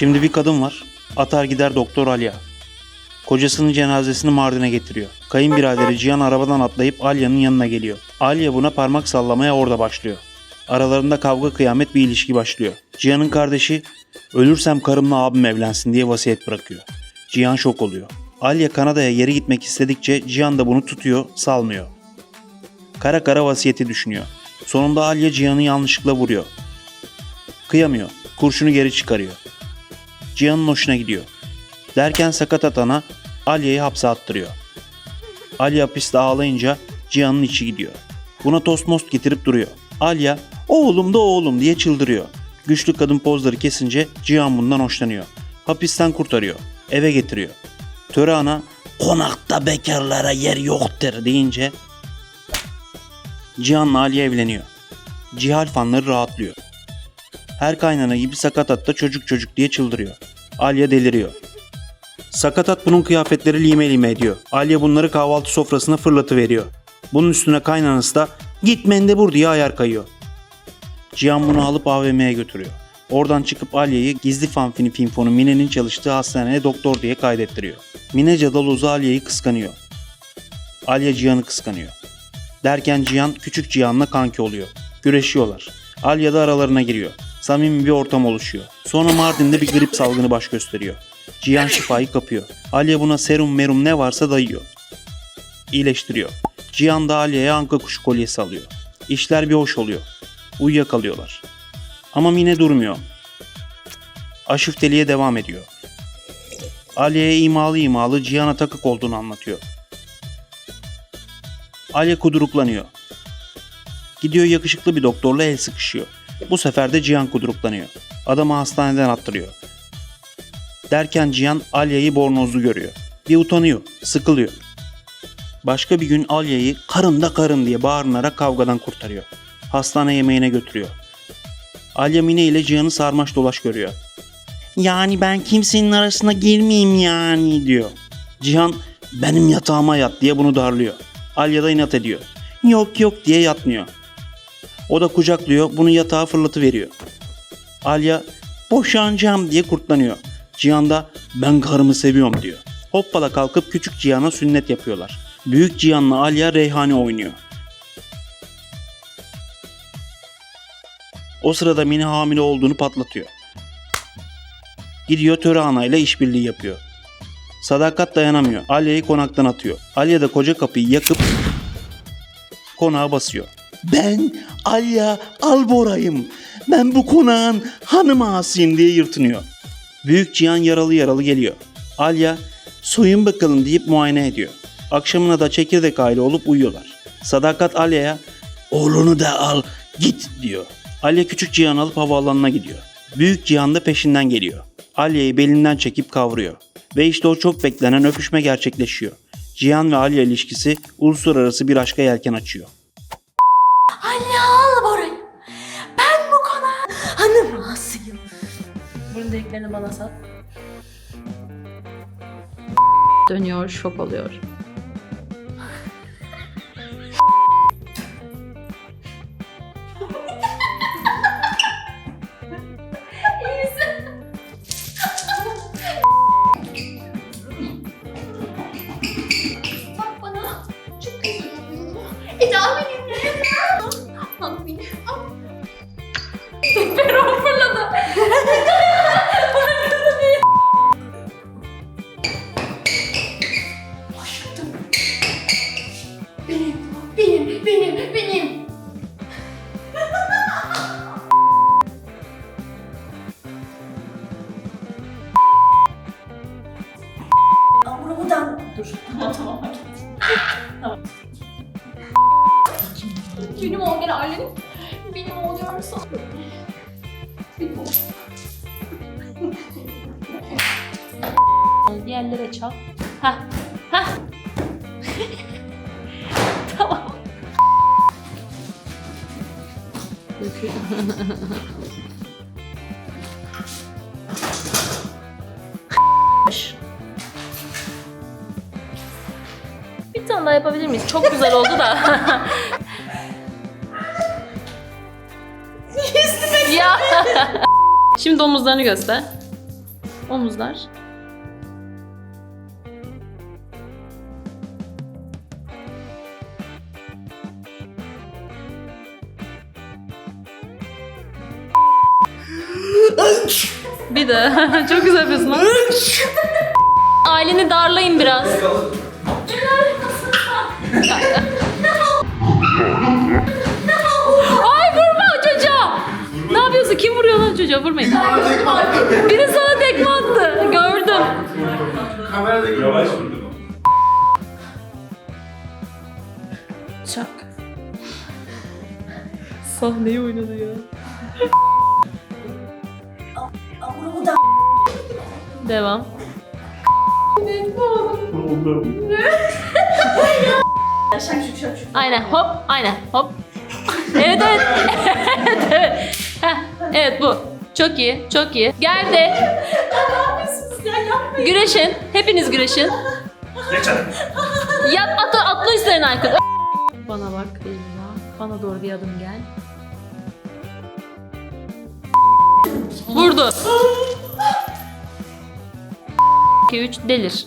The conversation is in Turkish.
Şimdi bir kadın var. Atar gider Doktor Alya. Kocasının cenazesini Mardin'e getiriyor. Kayınbiraderi Cihan arabadan atlayıp Alya'nın yanına geliyor. Alya buna parmak sallamaya orada başlıyor. Aralarında kavga kıyamet bir ilişki başlıyor. Cihan'ın kardeşi ölürsem karımla abim evlensin diye vasiyet bırakıyor. Cihan şok oluyor. Alya Kanada'ya geri gitmek istedikçe Cihan da bunu tutuyor, salmıyor. Kara kara vasiyeti düşünüyor. Sonunda Alya Cihan'ı yanlışlıkla vuruyor. Kıyamıyor. Kurşunu geri çıkarıyor. Cihan'ın hoşuna gidiyor. Derken sakat atana Alya'yı hapse attırıyor. Alya hapiste ağlayınca Cihan'ın içi gidiyor. Buna tost most getirip duruyor. Alya oğlum da oğlum diye çıldırıyor. Güçlü kadın pozları kesince Cihan bundan hoşlanıyor. Hapisten kurtarıyor. Eve getiriyor. Töre ana konakta bekarlara yer yoktur deyince Cihan'la Aliye evleniyor. Cihal fanları rahatlıyor. Her kaynana gibi sakatatta çocuk çocuk diye çıldırıyor. Alya deliriyor. Sakatat bunun kıyafetleri lime lime ediyor. Alya bunları kahvaltı sofrasına fırlatıveriyor. Bunun üstüne kaynanası da git mendebur diye ayar kayıyor. Cihan bunu alıp AVM'ye götürüyor. Oradan çıkıp Alya'yı gizli fanfini finfonu Mine'nin çalıştığı hastaneye doktor diye kaydettiriyor. Mine Cadalozu Alya'yı kıskanıyor. Alya Cihan'ı kıskanıyor. Derken Cihan küçük Cihan'la kanki oluyor. Güreşiyorlar. Alya da aralarına giriyor. Samimi bir ortam oluşuyor. Sonra Mardin'de bir grip salgını baş gösteriyor. Cihan şifayı kapıyor. Alya buna serum merum ne varsa dayıyor. İyileştiriyor. Cihan da Alya'ya anka kuşu kolyesi alıyor. İşler bir hoş oluyor. Uyuyakalıyorlar. Ama Mine durmuyor. Aşıfteliğe devam ediyor. Alya'ya imalı imalı Cihan'a takık olduğunu anlatıyor. Alya kuduruklanıyor. Gidiyor yakışıklı bir doktorla el sıkışıyor. Bu sefer de Cihan kuduruklanıyor. Adamı hastaneden attırıyor. Derken Cihan Alya'yı bornozlu görüyor. Bir utanıyor, sıkılıyor. Başka bir gün Alya'yı karın da karın diye bağırınarak kavgadan kurtarıyor. Hastane yemeğine götürüyor. Alya Mine ile Cihan'ı sarmaş dolaş görüyor. Yani ben kimsenin arasına girmeyeyim yani diyor. Cihan benim yatağıma yat diye bunu darlıyor. Alya da inat ediyor. Yok yok diye yatmıyor. O da kucaklıyor bunu yatağa fırlatıveriyor. Alya boşanacağım diye kurtlanıyor. Cihan da ben karımı seviyorum diyor. Hoppala kalkıp küçük Cihan'a sünnet yapıyorlar. Büyük Cihan'la Alya Reyhane oynuyor. O sırada Mine hamile olduğunu patlatıyor. Gidiyor Töre Ana ile işbirliği yapıyor. Sadakat dayanamıyor. Alya'yı konaktan atıyor. Alya da koca kapıyı yakıp konağa basıyor. Ben Alya Albora'yım. Ben bu konağın hanım ağasıyım diye yırtınıyor. Büyük Cihan yaralı yaralı geliyor. Alya soyun bakalım deyip muayene ediyor. Akşamına da çekirdek aile olup uyuyorlar. Sadakat Alya'ya oğlunu da al git diyor. Alya küçük Cihan alıp havaalanına gidiyor. Büyük Cihan da peşinden geliyor. Alya'yı belinden çekip kavruyor. Ve işte o çok beklenen öpüşme gerçekleşiyor. Cihan ve Alya ilişkisi uluslararası bir aşka yelken açıyor. Bunun dediklerini bana sat. Dönüyor, şok oluyor. Dur. Tamam tamam. Benim ol gene ailenin. Benim oluyorsa. Benim ol. Diğerlere çal. Hah, hah. tamam. yapabilir miyiz? Çok güzel oldu da. ya. Şimdi omuzlarını göster. Omuzlar. Bir de. Çok güzel yapıyorsun. Aileni darlayın biraz. Ay vurma çocuğa. Ne yapıyorsun? Kim vuruyor lan çocuğa? Vurmayın. Biri sana tekme attı. Gördüm. Yavaş vurdun. Çak. Sahneyi oynadı ya. Devam. Aynen hop aynen hop. Evet evet. evet evet. Heh, evet bu. Çok iyi çok iyi. Geldi. Güreşin. Hepiniz güreşin. Geç hadi. Yat atla, atla üstlerine Aykut. Bana bak Elma. Bana doğru bir adım gel. Vurdu. 2 3 delir.